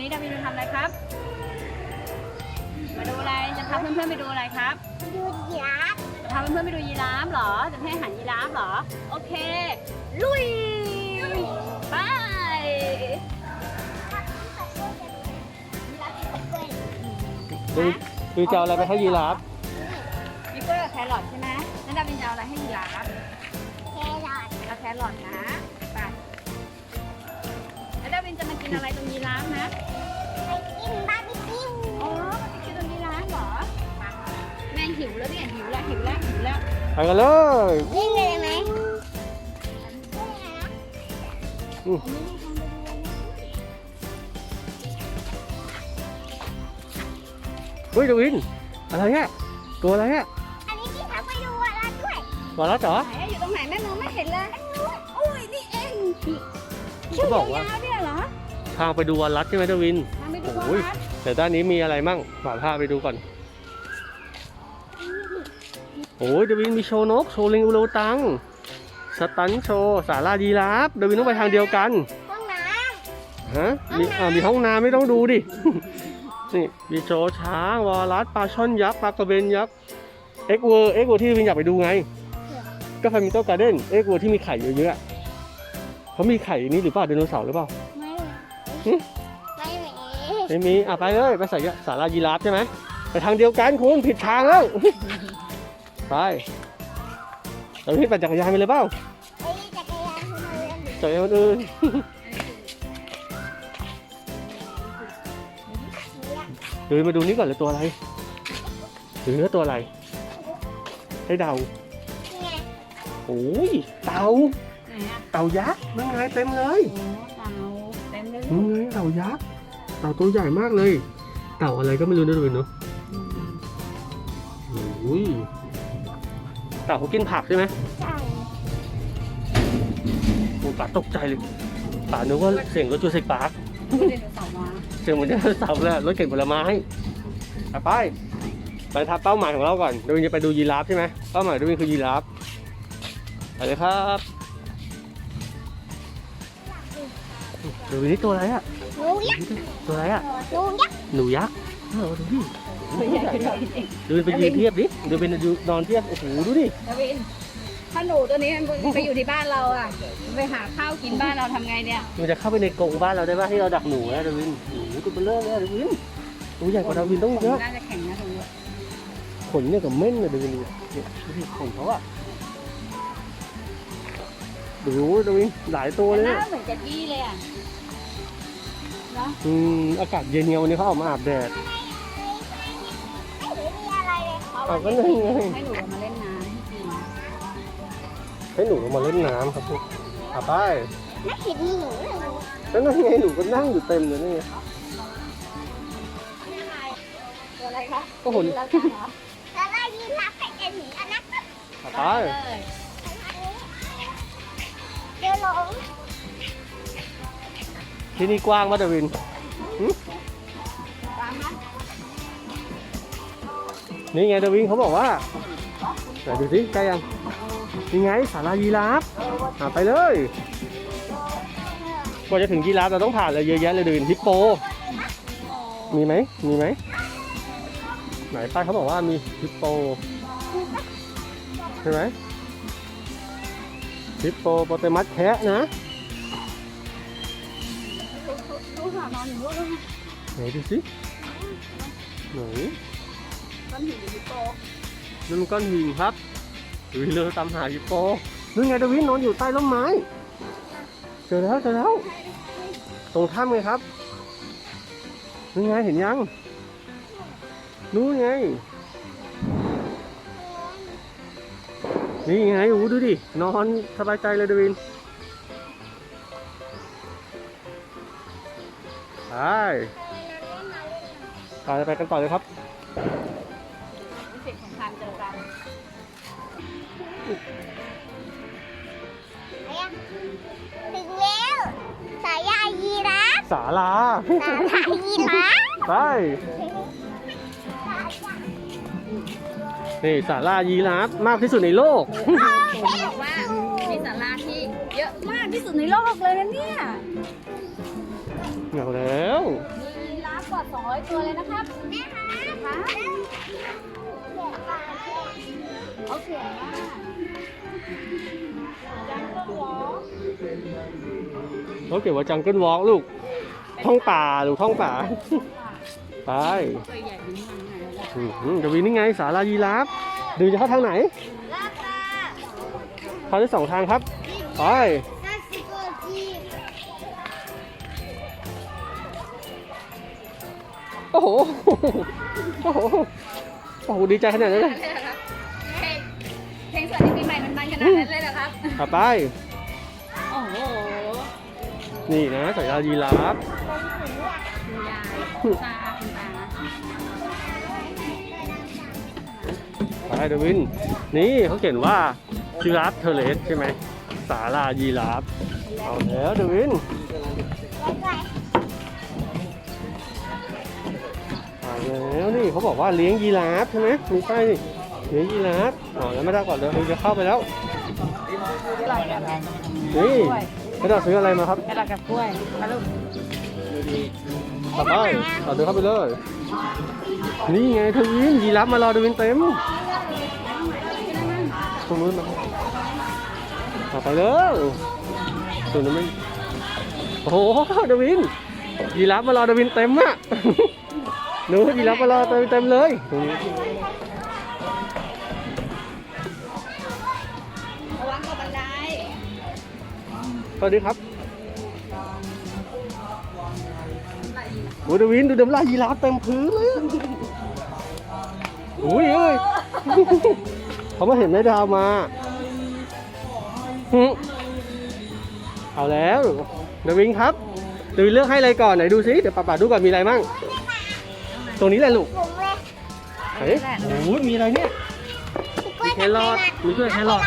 นี้ดาวินจะทำอะไรครับ มาดูอะไร จะพาเพื่อนๆไปดูอะไรครับ ดูยักษ์จะพาเพื่อนๆไปดูยีราฟเหรอ จะให้อาหารยีราฟเหรอ โอเค ลุย ไปดูดูจะเอาอะไรไปให้ยีราฟมีกล้วยกับแครอทใช่ไหมแล้วดาวินจะเอาอะไรให้ยีราฟแครอทเอาแครอทนะาวินจะมากินอะไรตรงยีราฟนะไปกินบาร์บีคิวอ๋อไปกินตรงยีราฟเหรอมาแม่หิวแล้วเนี่ยหิวแล้วหิวแล้วหิวแล้วไปกันเลยนี่เลยไหมอืมเฮ้ยดวิน อะไรเนี่ยตัวอะไรเนี่ยอันนี้ที่เขาไปดูอะไรด้วยวาระจ๋อไหนอะอยู่ตรงไหนแม่มองไม่เห็นเลยโอ้ยนี่เอง เขาบอกว่ายาวๆเนี่ยเหรอทางไปดูวารัสใช่ไหมดวินทางไปดูโอ้ยวัดแต่ด้านนี้มีอะไรมั่งฝาผ้าไปดูก่อน โอ้ยดวินมีโชว์นก โชว์ลิงอุโรตัง สตันโชว์สารายีราฟดวินต้องไปทางเดียวกันห้องน้ฮะมีอ่ามีห้องน้ำไม่ต้องดูดิ นี่มีโชว์ช้างวอลลัสปลาช่อนยักษ์ปลากระเบนยักษ์เอ็กเวอร์เอ็กเวอร์ที่วินอยากไปดูไง ก็ฟามิโตการ์เด้นเอ็กเวอร์ที่มีไข่เยอะๆเขามีไข่นี่หรือเปล่าไดโนเสาร์หรือเปล่าำ ไม่หึไม่มีไม่มีอะไปเลยไปใส่สารายีราฟใช่ไหมไปทางเดียวกันคุณผิดทางแล้วไปเราพี่ปั่นจักรยานไปเลยเปล่าไอ้จักรยานคุณเรียนจักรยานคนอื่นเดินมาดูนี่ก่อนเลยตัวอะไรหรือตัวอะไร ให้เดาไงโอ้ยเต่าไหนอะเต่ายักษ์นั่นไงเต็มเลย นั่นไงเต่ายักษ์เต่าตัวใหญ่มากเลย เต่าอะไรก็ไม่รู้นะดูเนาะโอ้ยเต่าเขากินผักใช่ไหมใช่โอ้ป่าตกใจเลยป่านึกว่าเสียงรถจูเซกปาร์คดูเดโนเสาร์มาเสียงเหมือนไดโนเสาร์เลยรถเก็บผลไม้อะไปไปทับเป้าหมายของเราก่อนโดวินจะไปดูยีราฟใช่ไหมเป้าหมายโดวินคือยีราฟไปเลยครับ ดวินนี่ตัวอะไรอะหนูยักษ์ตัวอะไรอะหนูยักษ์หนูยักษ์เออดูดิตัวใหญ่ขึ้นมาอีกดูไปยืนเทียบดิดูเป็นดูนอนเทียบ โอ้โห ดูดิดาวิน ถ้าหนูตัวนี้มันไปอยู่ที่บ้านเราอะมันไปหาข้าวกินบ้านเราทำไงเนี่ย มันจะเข้าไปในกรงบ้านเราได้ป่ะที่เราดักหนูนะดาวินโอ้โหตัวเบลเลอร์เลยอะดาวินตัวใหญ่กว่าดาวินต้องเยอะน่าจะแข็งนะตรงนี้ขนเนี่ยกับเม่นเลยดาวินดูเนี่ยดูดิขนเขาอะดูดาวินหลายตัวแต่เลยหน้าอะเหมือนแจ็คกี้เลยอะ เนาะอืมอากาศเย็นเนี่ยวันนี้เขาออกมาอาบแดดไม่เห็นมีอะไรเลยเอาก็นั่นไงให้หนูมาเล่นน้ำให้กินให้หนูลงมาเล่นน้ำครับพวกอาไปไม่เห็นมีหนูเลยแล้วนั่นไงหนูก็นั่งอยู่เต็มเลยนี่ไงตัวอะไรคะก็หนแล้วกันเหรอแล้วได้ยินรับไปเอ็นหนีกันนะอาไปเลยเดี๋ยวหลง ที่นี่กว้างป่ะดวินนี่ไงดวินเขาบอกว่าไหนดูสิใกล้ยังนี่ไงสารายีราฟอะไปเลยกว่าจะถึงยีราฟเราต้องผ่านอะไรเยอะแยะเลยดาวินฮิปโป มีไหมมีไหมไหนป้ายเขาบอกว่ามีฮิปโปใช่ไหมฮิปโปโปเตมัสแคะนะ นอนอยู่ด้วยไหนดูสิไหนก้อนหินอยู่ที่โต๊ะนั่นก้อนหินครับดูเรือตามหาฮิปโปนู่นไงดาวินนอนอยู่ใต้ร่มไม้ เจอแล้วเจอแล้ว ตรงถ้ำไงครับนู่ไงเห็นยัง นู่นไง นี่ไงโอ้ดูดิ นอนสบายใจเลยดาวิน ไปไปไปกันต่อเลยครับรู้สึกของทางเจอกันถึงแล้วสายยายีราฟศาลาสาลายีราฟไปนี่ศาลายีราฟมากที่สุดในโลกบอกว่ามีศาลาที่เยอะมากที่สุดในโลกเลยนะเนี่ย เหงาแล้วนี่ไงกว่า200 ตัวเลยนะครับแม่คะค่ะเดี๋ยวก่อนเขาเขียนว่าจังก็วอล์กเขาเขียนว่าจังเกิลวอล์กลูก ท่องป่าลูกท่องป่า ไปตัวใหญ่เป็นยังไงล่ะอืมเดี๋ยววินนี่ไงสารายีราฟดูจะเข้าทางไหนลาตา เข้าได้สองทางครับ ไป โอ้โห โอ้โห โอ้โห ดีใจขนาดนั้นเลยเพลงเพลงสวัสดีปีใหม่มันมันขนาดนั้นเลยเหรอครับต่อไป โอ้โห นี่นะสายตายีราฟคุณยายคุณตาคุณตาไปเดวิน นี่เขาเขียนว่าจิราฟเทเลสใช่ไหม สารายีราฟ เอาแล้วเดวิน แล้วนี่เขาบอกว่าเลี้ยงยีราฟใช่ไหมมีป้ายนี่เลี้ยงยีราฟอ๋อแล้วไม่ได้ก่อนเลยเราจะเข้าไปแล้วนี่กระดาษซื้ออะไรมาครับกระดาษกับกล้วยมาลูกต่อไปต่อเดินเข้าไปเลย นี่ไงทวินยีราฟมารอเดวินเต็มตรงนู้นมาต่อไปเลยตรงนู้นไม่โอ้โหเดวินยีราฟมารอเดวินเต็มอะ หนูยีราฟมารอเต็มเต็มเลยระวังกับบันไดสวัสดีครับโอ้เดวินดูดมลายยีราฟเต็มพื้นเลยอะอุ้ยเอ้ยเขามาเห็นแม่ดาวมาเอาแล้วเดวินครับดวินเลือกให้อะไรก่อนไหนดูซิเดี๋ยวป้าป๋าดูก่อนมีอะไรมั่ง ตรงนี้แหละลูกผมเลยเฮ้ยโอ้ยมีอะไรเนี่ย มีแครอทมีกล้วยแครอท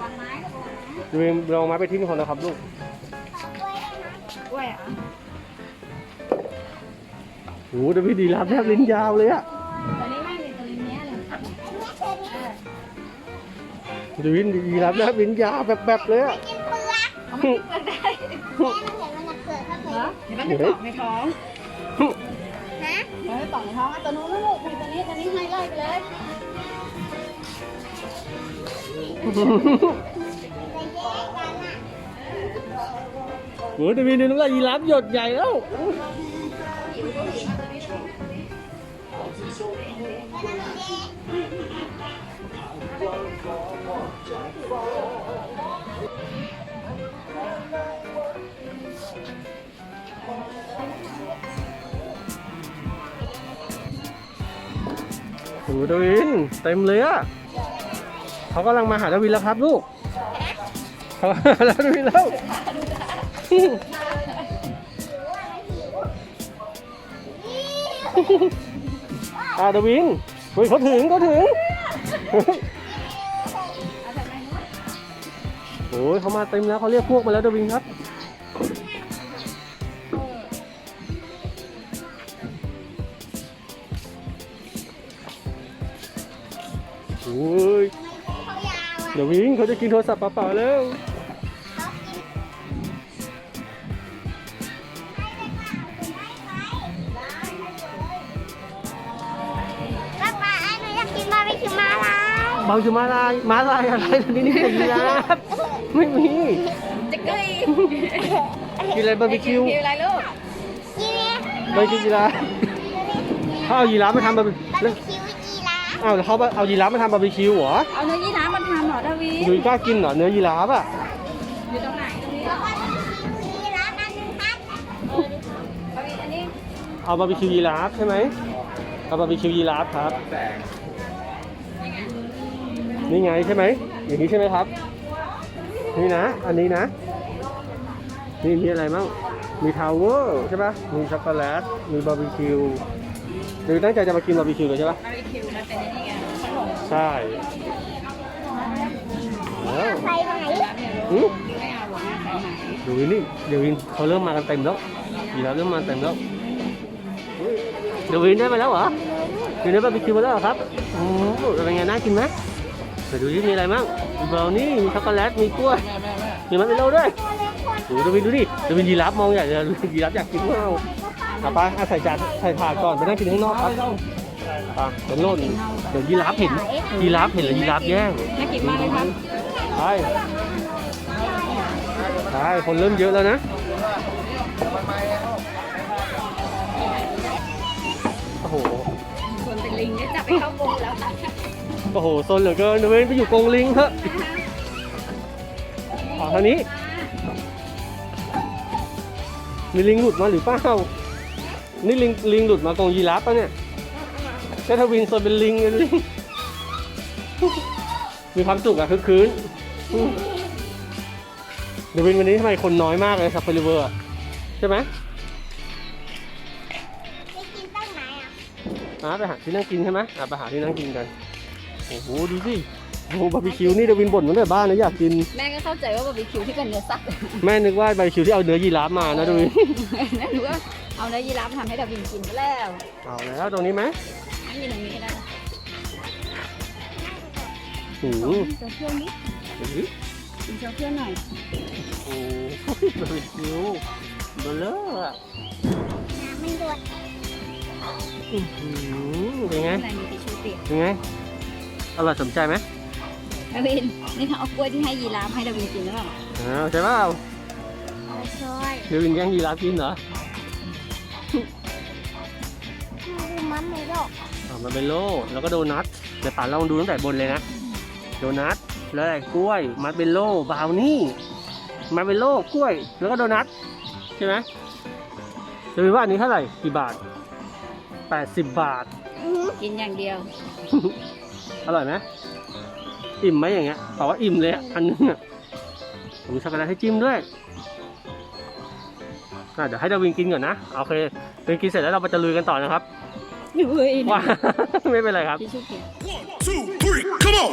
วางไม้กับวางไม้เดวินลองมาไปทิ้งก่อนนะครับลูกก โอ้เดวินดีรับแทบลิ้นยาวเลยอะตัวนี้ไม่เลยตัวนี้เนี้ยเลยเดวินดีรับแทบลิ้นยาวแบบๆเลยอะกินเปลือกเขาไม่กินได้แม่มันเห็นมันเกิดเข้าไปเหรอเห็นมันเป็นปอกในท้องฮะมันเป็นปอกในท้องอะตัวนู้นลูกมีตัวนี้ตัวนี้ให้ไล่ไปเลยในแยกกันอะโอ้เดวินดูน้ำลายยีราฟหยดใหญ่แล้ว โอ้เดวินเต็มเลยอะเขากำลังมาหาเดวินแล้วครับลูกเขามาหาดวินแล้ว อาเดวินเฮ้ยเขาถึงเขาถึงโอ้ยเขามาเต็มแล้วเขาเรียกพวกมาแล้วเดวินครับโอ้ยเขายาวอะเดวินเขาจะกินโทรศัพท์เปล่าๆแล้ว เบาจะมาลายมาลายอะไรตอนนี้นี่เป็นยีราฟไม่มีจะกึยกินอะไรบาร์บีคิวคิวอะไรลูกกินเนี่ยไม่กินยีราฟเขาเอายีราฟมาทำบาร์บีบาร์บีคิวอีลาอ้าวแล้วเขาเอายีราฟมาทำบาร์บีคิวเหรอเอาเนื้อยี่น้ำมันทำเหรอดาวีดูกล้ากินเหรอเนื้อยีราฟอะอยู่ตรงไหนตรงนี้แล้วก็อีลาอันนึงครับดาวีอันนี้เอาบาร์บีคิวยีราฟใช่ไหมเอาบาร์บีคิวยีราฟครับ นี่ไงใช่ไหมอย่างนี้ใช่ไหมครับ นี่นะ อันนี้นะ นี่มีอะไรบ้างมีทาวเวอร์ใช่ปะมีช็อกโกแลต มีบาร์บีคิวหรือตั้งใจจะมากินบาร์บีคิวเลยใช่ปะบาร์บีคิวมันเป็นอันนี่ไงขนมใช่อเออใส่ไหนหืมไม่เอาหรอกนะสายไหมเดี๋ยววินนี่เดี๋ยววินเขาเริ่มมากันเต็มแล้วยีราฟเริ่มมาเต็มแล้วเดี๋ยววินได้ไปแล้วเหรอวินได้บาร์บีคิวมาแล้วเหรอครับโอ้โหเป็นไงน่ากินไหมเดี๋ยวดูที่มีอะไรบ้างมีบราวนี่มีช็อกโกแลตมีกล้วยมีมันเป็นโลด้วยโอ้โหเดี๋ยววินดูดิเดี๋ยววินยีราฟมองใหญ่เลยยีราฟอยากกินมากเอาไปเอาใส่จานใส่ถาดก่อนไปนั่งกินข้างนอกครับไปเป็นโลดเดี๋ยวยีราฟเห็นยีราฟเห็นแล้วยีราฟแย่งน่ากินมากเลยครับไปไปคนเริ่มเยอะแล้วนะ โอ้โหโซนเหลือเกินเดี๋ยวเวนไปอยู่กรงลิงเถอะขอทางนี้ มีลิงหลุดมาหรือเปล่านี่ลิงลิงหลุดมากรงยีราฟปะเนี่ยแค่ทวินโซนเป็นลิงเป็นลิง มีความสุขอะคือคืนเดี๋ยววินวันนี้ทำไมคนน้อยมากเลยครับเฟลิเวอร์ใช่ไหมไปกินตั้งไหนอะอะไปหาที่นั่งกินใช่ไหมอะไปหาที่นั่งกินกัน โอ้โหดูสิโอ้โหบาร์บีคิวนี่เดยววินบ่นมาแต่บ้านนะอยากกิน แม่ก็เข้าใจว่าบาร์บีคิวที่เป็นเนื้อสัตว์แม่นึกว่าบาร์บีคิวที่เอาเนื้อยีราฟมานะดูวินนั่นหรือว่าเอาเนื้อยีราฟมาทำให้ดาวินกินไปแล้วเอาแล้วตรงนี้ไหมนั่นมีตรงนี้นะหืมโชว์เพื่อนนิดหือกินโชว์เพื่อนหน่อยโอ้โหบาร์บีคิวเบลเลอร์อะน้ำมันโดดอื้อหือเป็นไงข้างในมีทิชชู่เปียกเป็นไง อร่อยสมใจไหมดาวินนี่เขาเอากล้วยที่ให้ยีราฟให้ดาวินกินหรือเปล่าอ้าวใช่เปล่าเอาช่วยเดยววินแย่งยีราฟกินเหรอดูมันไม่โดดอ่ามันเป็นโล่แล้วก็โดนัทเดี๋ยวป่าลองดูตั้งแต่บนเลยนะ โดนัทแล้วอะไรกล้วยมัดเบลโล่บราวนี่มัดเบลโล่กล้วย แล้วก็โดนัทใช่ไหมจะเป็นว่าอันนี้เท่าไหร่กี่บาท80บาทอื้อหือกินอย่างเดียว อร่อยไหมอิ่มไหมอย่างเงี้ยบอกว่าอิ่มเลยอะอันนึงอะผมช็อกโกแลตให้จิ้มด้วยอะเดี๋ยวให้ดาวินกินก่อนนะโอเคดาวินกินเสร็จแล้วเราไปตะลุยกันต่อนะครับดาวินว้าไม่เป็นไรครับทิชชู่เปียก Two, three, come on!